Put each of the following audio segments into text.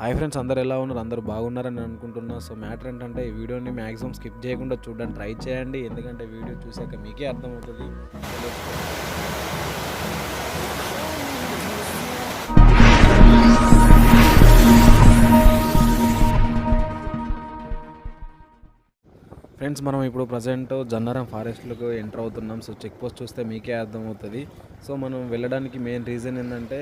Hi friends అందరు ఎలా ఉన్నారు? అందరు బాగున్నారని అనుకుంటున్నా. సో మ్యాటర్ ఏంటంటే ఈ వీడియోని మ్యాక్సిమం స్కిప్ చేయకుండా చూడడానికి ట్రై చేయండి. ఎందుకంటే వీడియో చూసాక మీకే అర్థమవుతుంది. ఫ్రెండ్స్ మనం ఇప్పుడు ప్రజెంట్ జన్నారం ఫారెస్ట్లకు ఎంటర్ అవుతున్నాం. సో చెక్ పోస్ట్ చూస్తే మీకే అర్థమవుతుంది. సో మనం వెళ్ళడానికి మెయిన్ రీజన్ ఏంటంటే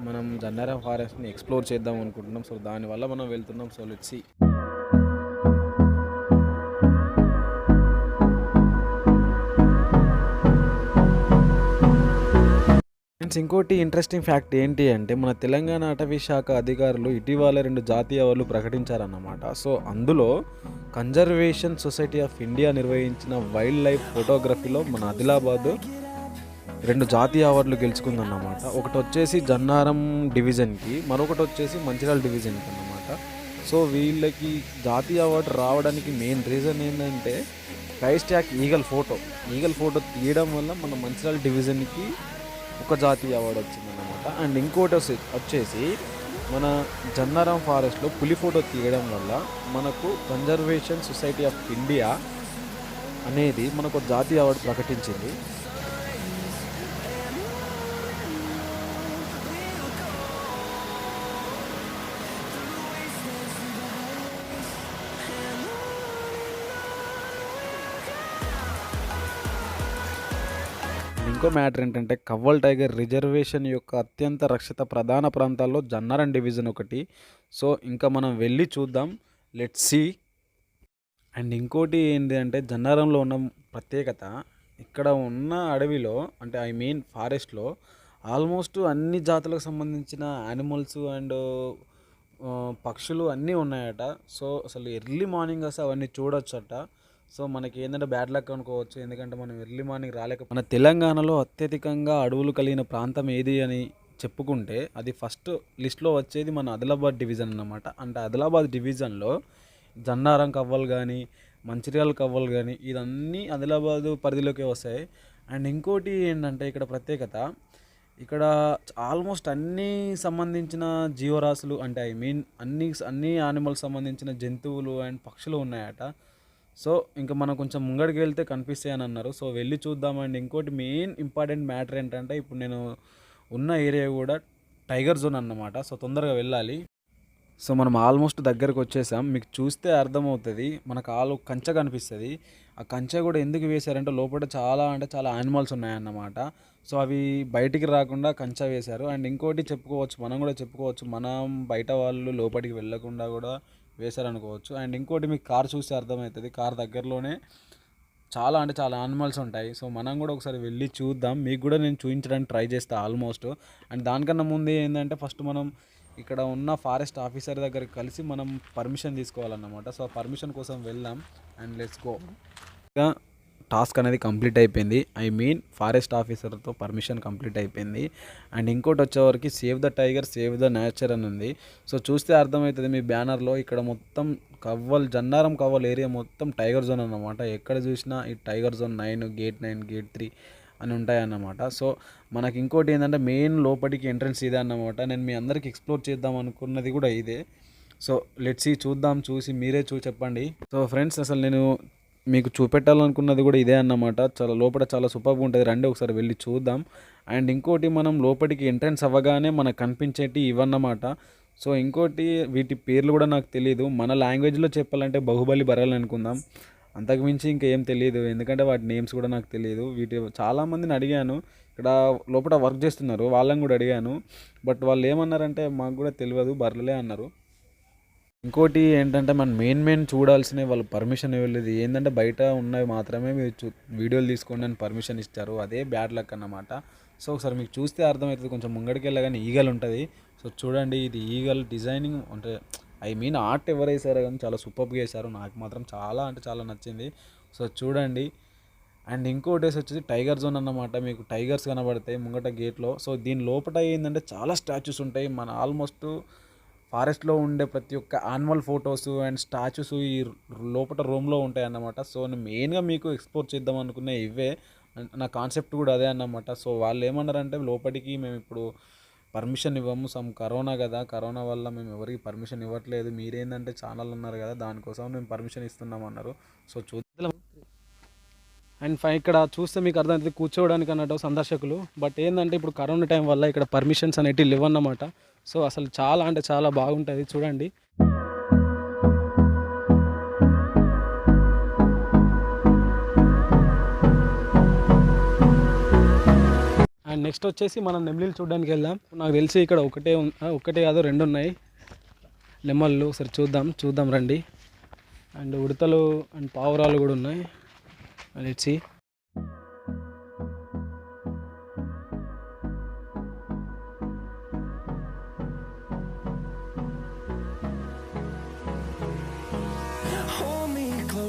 మనం జన్నారా ఫారెస్ట్ని ఎక్స్ప్లోర్ చేద్దాం అనుకుంటున్నాం. సో దానివల్ల మనం వెళ్తున్నాం. సో లెట్స్ ఫ్రెండ్స్ ఇంకోటి ఇంట్రెస్టింగ్ ఫ్యాక్ట్ ఏంటి అంటే మన తెలంగాణ అటవీ శాఖ అధికారులు ఇటీవల రెండు జాతీయ అవార్డులు ప్రకటించారన్నమాట. సో అందులో కన్జర్వేషన్ సొసైటీ ఆఫ్ ఇండియా నిర్వహించిన వైల్డ్ లైఫ్ ఫోటోగ్రఫీలో మన ఆదిలాబాద్ రెండు జాతీయ అవార్డులు గెలుచుకుందన్నమాట. ఒకటి వచ్చేసి జన్నారం డివిజన్కి మరొకటి వచ్చేసి మంచిర్యాల డివిజన్కి అన్నమాట. సో వీళ్ళకి జాతీయ అవార్డు రావడానికి మెయిన్ రీజన్ ఏంటంటే prize eagle photo. Eagle photo తీయడం వల్ల మన మంచిర్యాల డివిజన్కి ఒక జాతీయ అవార్డు వచ్చిందన్నమాట. అండ్ ఇంకోటి వచ్చి వచ్చేసి మన జన్నారం ఫారెస్ట్లో పులి ఫోటో తీయడం వల్ల మనకు కన్జర్వేషన్ సొసైటీ ఆఫ్ ఇండియా అనేది మనకు ఒక జాతీయ అవార్డు ప్రకటించింది. ఇంకో మ్యాటర్ ఏంటంటే కవ్వల్ టైగర్ రిజర్వేషన్ యొక్క అత్యంత రక్షిత ప్రధాన ప్రాంతాల్లో జన్నారం డివిజన్ ఒకటి. సో ఇంకా మనం వెళ్ళి చూద్దాం. లెట్ సి అండ్ ఇంకోటి ఏంటి అంటే జన్నారంలో ఉన్న ప్రత్యేకత ఇక్కడ ఉన్న అడవిలో అంటే ఐ మీన్ ఫారెస్ట్లో ఆల్మోస్ట్ అన్ని జాతులకు సంబంధించిన యానిమల్స్ అండ్ పక్షులు అన్నీ ఉన్నాయట. సో అసలు ఎర్లీ మార్నింగ్ అసలు అవన్నీ చూడొచ్చట. సో మనకి ఏంటంటే బ్యాడ్ లక్ అనుకోవచ్చు. ఎందుకంటే మనం ఎర్లీ మార్నింగ్ రాలేక మన తెలంగాణలో అత్యధికంగా అడవులు కలిగిన ప్రాంతం ఏది అని చెప్పుకుంటే అది ఫస్ట్ లిస్ట్లో వచ్చేది మన ఆదిలాబాద్ డివిజన్ అన్నమాట. అంటే ఆదిలాబాద్ డివిజన్లో జన్నారం కవ్వలు కానీ మంచిర్యాల కవ్వలు కానీ ఇదన్నీ ఆదిలాబాద్ పరిధిలోకి వస్తాయి. అండ్ ఇంకోటి ఏంటంటే ఇక్కడ ప్రత్యేకత ఇక్కడ ఆల్మోస్ట్ అన్నీ సంబంధించిన జీవరాశులు అంటే ఐ మీన్ అన్ని అన్ని యానిమల్స్ సంబంధించిన జంతువులు అండ్ పక్షులు ఉన్నాయట. సో ఇంకా మనం కొంచెం ముంగడికి వెళ్తే కనిపిస్తాయని అన్నారు సో వెళ్ళి చూద్దామండి. ఇంకోటి మెయిన్ ఇంపార్టెంట్ మ్యాటర్ ఏంటంటే ఇప్పుడు నేను ఉన్న ఏరియా కూడా టైగర్ జోన్ అన్నమాట. సో తొందరగా వెళ్ళాలి. సో మనం ఆల్మోస్ట్ దగ్గరకు వచ్చేసాం. మీకు చూస్తే అర్థమవుతుంది. మనకు ఆలు కంచె కనిపిస్తుంది. ఆ కంచె కూడా ఎందుకు వేశారంటే లోపల చాలా అంటే చాలా యానిమల్స్ ఉన్నాయన్నమాట. సో అవి బయటికి రాకుండా కంచె వేశారు. అండ్ ఇంకోటి చెప్పుకోవచ్చు మనం కూడా చెప్పుకోవచ్చు మనం బయట వాళ్ళు లోపలికి వెళ్ళకుండా కూడా వేశారనుకోవచ్చు. అండ్ ఇంకోటి మీకు కార్ చూస్తే అర్థమవుతుంది. కార్ దగ్గరలోనే చాలా అంటే చాలా యానిమల్స్ ఉంటాయి. సో మనం కూడా ఒకసారి వెళ్ళి చూద్దాం. మీకు కూడా నేను చూపించడానికి ట్రై చేస్తాను ఆల్మోస్ట్ అండ్ దానికన్నా ముందు ఏంటంటే ఫస్ట్ మనం ఇక్కడ ఉన్న ఫారెస్ట్ ఆఫీసర్ దగ్గరికి కలిసి మనం పర్మిషన్ తీసుకోవాలన్నమాట. సో ఆ పర్మిషన్ కోసం వెళ్దాం. అండ్ లెట్స్ గో టాస్క్ అనేది కంప్లీట్ అయిపోయింది. ఐ మీన్ ఫారెస్ట్ ఆఫీసర్తో పర్మిషన్ కంప్లీట్ అయిపోయింది. అండ్ ఇంకోటి వచ్చేవరకు save the tiger save the nature అని ఉంది. సో చూస్తే అర్థమవుతుంది మీ బ్యానర్లో ఇక్కడ మొత్తం కవ్వల్ జన్నారం కవ్వల్ ఏరియా మొత్తం టైగర్ జోన్ అన్నమాట. ఎక్కడ చూసినా ఈ tiger zone nine gate nine gate three అని ఉంటాయన్నమాట. సో మనకి ఇంకోటి ఏంటంటే మెయిన్ లోపలికి ఎంట్రన్స్ ఇదే అన్నమాట. నేను మీ అందరికి ఎక్స్ప్లోర్ చేద్దాం అనుకున్నది కూడా ఇదే. సో లెట్స్ చూద్దాం చూసి మీరే చూ చెప్పండి. సో ఫ్రెండ్స్ అసలు నేను మీకు చూపెట్టాలనుకున్నది కూడా ఇదే అన్నమాట. చాలా లోపల చాలా సూపర్గా ఉంటుంది. రండి ఒకసారి వెళ్ళి చూద్దాం. అండ్ ఇంకోటి మనం లోపలికి ఎంట్రన్స్ అవ్వగానే మనకు కనిపించేటి ఇవన్నమాట. సో ఇంకోటి వీటి పేర్లు కూడా నాకు తెలియదు మన లాంగ్వేజ్లో చెప్పాలంటే బాహుబలి బరాలు అనుకుందాం. అంతకుమించి ఇంకా ఏం తెలియదు ఎందుకంటే వాటి నేమ్స్ కూడా నాకు తెలియదు వీటి చాలామందిని అడిగాను. ఇక్కడ లోపల వర్క్ చేస్తున్నారు. వాళ్ళని కూడా అడిగాను. బట్ వాళ్ళు ఏమన్నారంటే మాకు కూడా తెలియదు. బర్రెలే అన్నారు. ఇంకోటి ఏంటంటే మనం మెయిన్ మెయిన్ చూడాల్సినవి వాళ్ళు పర్మిషన్ ఇవ్వలేదు. ఏంటంటే బయట ఉన్నవి మాత్రమే మీరు చూ వీడియోలు తీసుకోండి అని పర్మిషన్ ఇస్తారు అదే బ్యాడ్ లక్ అన్నమాట. సో ఒకసారి మీకు చూస్తే అర్థమవుతుంది. కొంచెం ముంగడికి వెళ్ళగానే ఈగల్ ఉంటుంది. సో చూడండి ఇది ఈగల్ డిజైనింగ్ అంటే ఐ మీన్ ఆర్ట్ ఎవరు వేసారో కానీ చాలా సూపర్గా వేశారు నాకు మాత్రం చాలా అంటే చాలా నచ్చింది. సో చూడండి. అండ్ ఇంకోటి వచ్చేసి టైగర్ జోన్ అన్నమాట. మీకు టైగర్స్ కనబడతాయి ముంగట గేట్లో సో దీని లోపల ఏంటంటే చాలా స్టాచ్యూస్ ఉంటాయి. మన ఆల్మోస్ట్ ఫారెస్ట్లో ఉండే ప్రతి ఒక్క యానిమల్ ఫొటోస్ అండ్ స్టాచ్యూస్ ఈ లోపల రూమ్లో ఉంటాయి అన్నమాట సో నేను మెయిన్గా మీకు ఎక్స్పోర్ట్ చేద్దాం అనుకునే ఇవే. నా కాన్సెప్ట్ కూడా అదే అన్నమాట. సో వాళ్ళు ఏమన్నారంటే లోపలికి మేము ఇప్పుడు పర్మిషన్ ఇవ్వము. సమ్ కరోనా కదా. కరోనా వల్ల మేము ఎవరికి పర్మిషన్ ఇవ్వట్లేదు. మీరేందంటే ఛానల్ ఉన్నారు కదా. దానికోసం మేము పర్మిషన్ ఇస్తున్నాం అన్నారు. సో చూద్దాం. అండ్ ఫై ఇక్కడ చూస్తే మీకు అర్థమవుతుంది కూర్చోవడానికి అన్నట్టు సందర్శకులు. బట్ ఏంటంటే ఇప్పుడు కరోనా టైం వల్ల ఇక్కడ పర్మిషన్స్ అనేటివి లేవన్నమాట. సో అసలు చాలా అంటే చాలా బాగుంటుంది చూడండి. అండ్ నెక్స్ట్ వచ్చేసి మనం నెమ్లీలు చూడడానికి వెళ్దాం. నాకు తెలిసి ఇక్కడ ఒకటే ఒకటే కాదు రెండు ఉన్నాయి. నెమ్మళ్ళు సరే చూద్దాం చూద్దాం రండి. అండ్ ఉడతలు అండ్ పావురాలు కూడా ఉన్నాయి. Let's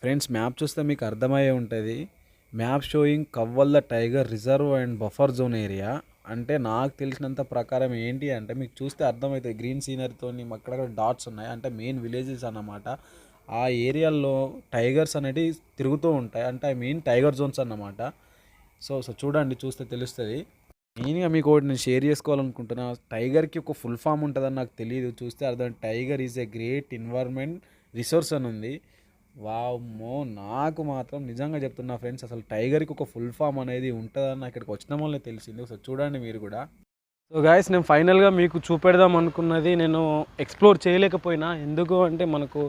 Friends map చూస్తే మీకు అర్థమయ్యే ఉంటుంది. Map showing కవ్వల్ల tiger reserve and buffer zone area అంటే నాకు తెలిసినంత ప్రకారం ఏంటి అంటే మీకు చూస్తే అర్థమవుతుంది. గ్రీన్ సీనరీతో అక్కడక్కడ డాట్స్ ఉన్నాయి. అంటే మెయిన్ విలేజెస్ అన్నమాట. ఆ ఏరియాల్లో టైగర్స్ అనేటివి తిరుగుతూ ఉంటాయి. అంటే ఐ మీన్ టైగర్ జోన్స్ అన్నమాట. సో సో చూడండి చూస్తే తెలుస్తుంది. మెయిన్గా మీకు ఒకటి నేను షేర్ చేసుకోవాలనుకుంటున్నా టైగర్కి ఒక ఫుల్ ఫామ్ ఉంటుందని నాకు తెలియదు చూస్తే అర్థం tiger is a great environment resource అని ఉంది. వామ్మో నాకు మాత్రం నిజంగా చెప్తున్నా ఫ్రెండ్స్ అసలు టైగర్కి ఒక ఫుల్ ఫామ్ అనేది ఉంటుందని నాకు ఇక్కడికి వచ్చిన వాళ్ళని తెలిసింది. ఒకసారి చూడండి మీరు కూడా. సో గాయస్ నేను ఫైనల్గా మీకు చూపెడదాం అనుకున్నది నేను ఎక్స్ప్లోర్ చేయలేకపోయినా. ఎందుకు అంటే మనకు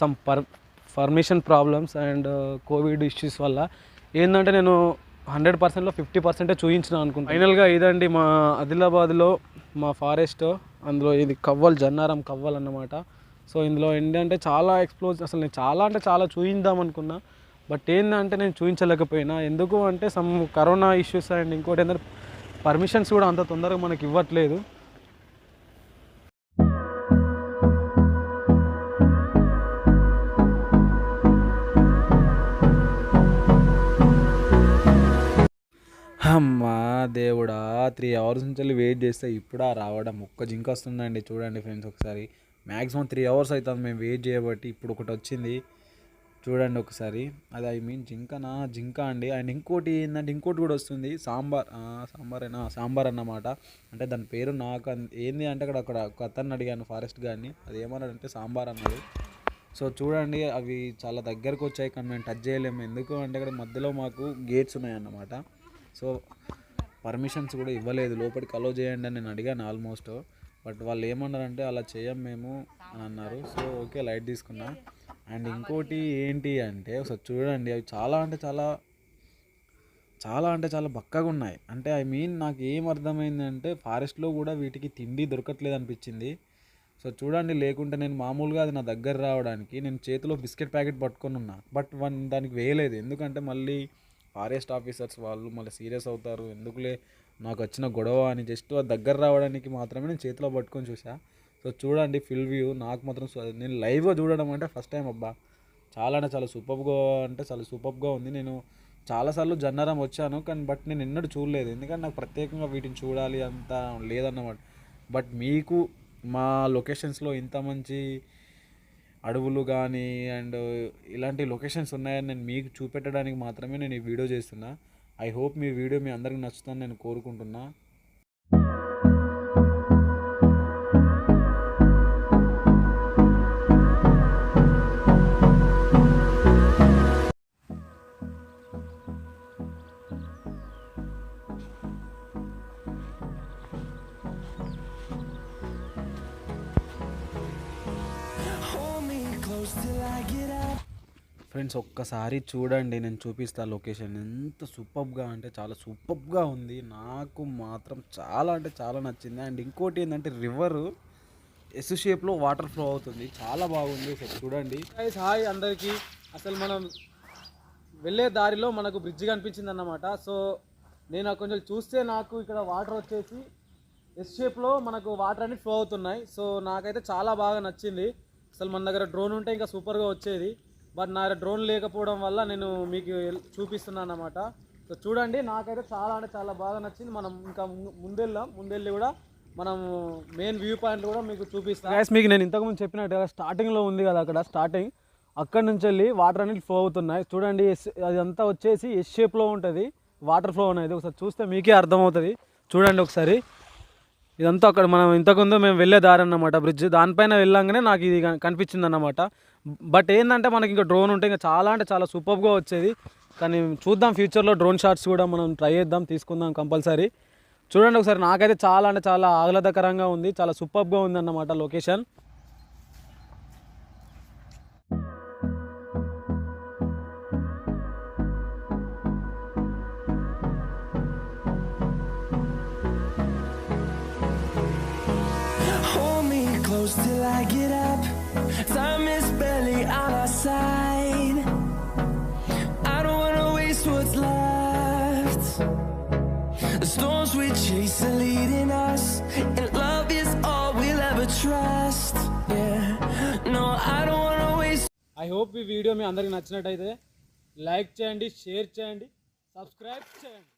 some per permission problems and covid issues వల్ల. ఏంటంటే నేను హండ్రెడ్ పర్సెంట్లో ఫిఫ్టీ పర్సెంటే చూపించిన అనుకుంటా. ఫైనల్గా ఇదండి మా ఆదిలాబాద్లో మా ఫారెస్ట్ అందులో ఇది కవ్వల్ జన్నారం కవ్వల్ అన్నమాట. సో ఇందులో ఏంటంటే చాలా ఎక్స్ప్లోజ్ అసలు నేను చాలా అంటే చాలా చూయిందాం అనుకున్నా. బట్ ఏంటంటే నేను చూపించలేకపోయినా ఎందుకు అంటే సమ్ కరోనా ఇష్యూస్ అండ్ ఇంకోటి ఏంటంటే పర్మిషన్స్ కూడా అంత తొందరగా మనకి ఇవ్వట్లేదు. అమ్మా దేవుడా త్రీ అవర్స్ నుంచి వెళ్ళి వెయిట్ చేస్తే ఇప్పుడా రావడం. ఒక్క జింక వస్తుందండి. చూడండి ఫ్రెండ్స్ ఒకసారి. మ్యాక్సిమం త్రీ అవర్స్ అవుతుంది మేము వెయిట్ చేయబట్టి. ఇప్పుడు ఒకటి వచ్చింది. చూడండి ఒకసారి. అది ఐ మీన్ జింకనా? జింక అండి. అండ్ ఇంకోటి ఏంటంటే ఇంకోటి కూడా వస్తుంది. సాంబార్. సాంబార్ అయినా సాంబార్ అన్నమాట. అంటే దాని పేరు నాకు ఏంది అంటే అక్కడ అక్కడ ఒక అతన్ని అడిగాను ఫారెస్ట్ గారిని అది ఏమన్నాడంటే సాంబార్ అన్నాడు. సో చూడండి అవి చాలా దగ్గరకు వచ్చాయి కానీ మేము టచ్ చేయలేము. ఎందుకు అంటే ఇక్కడ మధ్యలో మాకు గేట్స్ ఉన్నాయన్నమాట. సో పర్మిషన్స్ కూడా ఇవ్వలేదు. లోపలికి అలో చేయండి అని నేను అడిగాను ఆల్మోస్ట్ బట్ వాళ్ళు ఏమన్నారంటే అలా చేయం మేము అని అన్నారు. సో ఓకే లైట్ తీసుకున్నా. అండ్ ఇంకోటి ఏంటి అంటే ఒకసారి చూడండి. అవి చాలా అంటే చాలా చాలా అంటే చాలా బక్కగా ఉన్నాయి. అంటే ఐ మీన్ నాకు ఏం అర్థమైందంటే ఫారెస్ట్లో కూడా వీటికి తిండి దొరకట్లేదు అనిపించింది. సో చూడండి లేకుంటే నేను మామూలుగా అది నా దగ్గర రావడానికి నేను చేతిలో బిస్కెట్ ప్యాకెట్ పట్టుకొని ఉన్నా. బట్ వన్ దానికి వేయలేదు. ఎందుకంటే మళ్ళీ ఫారెస్ట్ ఆఫీసర్స్ వాళ్ళు మళ్ళీ సీరియస్ అవుతారు. ఎందుకులే? నాకు వచ్చిన గొడవ అని జస్ట్ ఆ దగ్గర రావడానికి మాత్రమే నేను చేతిలో పట్టుకొని చూసా. సో చూడండి ఫిల్ వ్యూ. నాకు మాత్రం నేను లైవ్గా చూడడం అంటే ఫస్ట్ టైం అబ్బా. చాలా అంటే చాలా సూపర్గా అంటే చాలా సూపర్గా ఉంది. నేను చాలాసార్లు జన్నారం వచ్చాను కానీ బట్ నేను ఎన్నడూ చూడలేదు. ఎందుకంటే నాకు ప్రత్యేకంగా వీటిని చూడాలి అంత లేదన్నమాట. బట్ మీకు మా లొకేషన్స్లో ఇంత మంచి అడవులు కానీ అండ్ ఇలాంటి లొకేషన్స్ ఉన్నాయని నేను మీకు చూపెట్టడానికి మాత్రమే నేను ఈ వీడియో చేస్తున్నా. ఐ హోప్ మీ వీడియో మీ అందరికి నచ్చుతుందని నేను కోరుకుంటున్నా. ఫ్రెండ్స్ ఒక్కసారి చూడండి నేను చూపిస్తా లొకేషన్. ఎంత సూపర్గా అంటే చాలా సూపర్గా ఉంది. నాకు మాత్రం చాలా అంటే చాలా నచ్చింది. అండ్ ఇంకోటి ఏంటంటే రివర్ ఎస్ షేప్లో వాటర్ ఫ్లో అవుతుంది. చాలా బాగుంది. ఒకసారి చూడండి. హాయ్ అందరికీ. అసలు మనం వెళ్ళే దారిలో మనకు బ్రిడ్జ్ కనిపించింది అన్నమాట సో నేను కొంచెం చూస్తే నాకు ఇక్కడ వాటర్ వచ్చేసి ఎస్ షేప్లో మనకు వాటర్ అనేది ఫ్లో అవుతున్నాయి. సో నాకైతే చాలా బాగా నచ్చింది. అసలు మన దగ్గర డ్రోన్ ఉంటే ఇంకా సూపర్గా వచ్చేది. బట్ నా డ్రోన్ లేకపోవడం వల్ల నేను మీకు చూపిస్తున్నాను అనమాట సో చూడండి నాకైతే చాలా అంటే చాలా బాగా నచ్చింది. మనం ఇంకా ముందెళ్ళాం ముందెళ్ళి కూడా మనం మెయిన్ వ్యూ పాయింట్ కూడా మీకు చూపిస్తాం. గ్యాస్ మీకు నేను ఇంతకుముందు చెప్పినట్టు స్టార్టింగ్లో ఉంది కదా అక్కడ స్టార్టింగ్ అక్కడ నుంచి వెళ్ళి వాటర్ అనేది ఫ్లో అవుతున్నాయి. చూడండి అదంతా వచ్చేసి ఎస్ షేప్లో ఉంటుంది. వాటర్ ఫ్లో అనేది ఒకసారి చూస్తే మీకే అర్థమవుతుంది. చూడండి ఒకసారి. ఇదంతా అక్కడ మనం ఇంతకుముందు మేము వెళ్ళే దారి అన్నమాట బ్రిడ్జ్ దానిపైన వెళ్ళంగానే నాకు ఇది కనిపించింది అన్నమాట బట్ ఏంటంటే మనకి ఇంకా డ్రోన్ ఉంటే ఇంకా చాలా అంటే చాలా సూపర్గా వచ్చేది. కానీ చూద్దాం ఫ్యూచర్లో డ్రోన్ షాట్స్ కూడా మనం ట్రై చేద్దాం తీసుకుందాం కంపల్సరీ. చూడండి ఒకసారి నాకైతే చాలా అంటే చాలా ఆహ్లాదకరంగా ఉంది చాలా సూపర్గా ఉంది అన్నమాట లొకేషన్ ఐ హోప్ ఈ వీడియో మీ అందరికి నచ్చినట్టయితే లైక్ చేయండి షేర్ చేయండి సబ్స్క్రైబ్ చేయండి.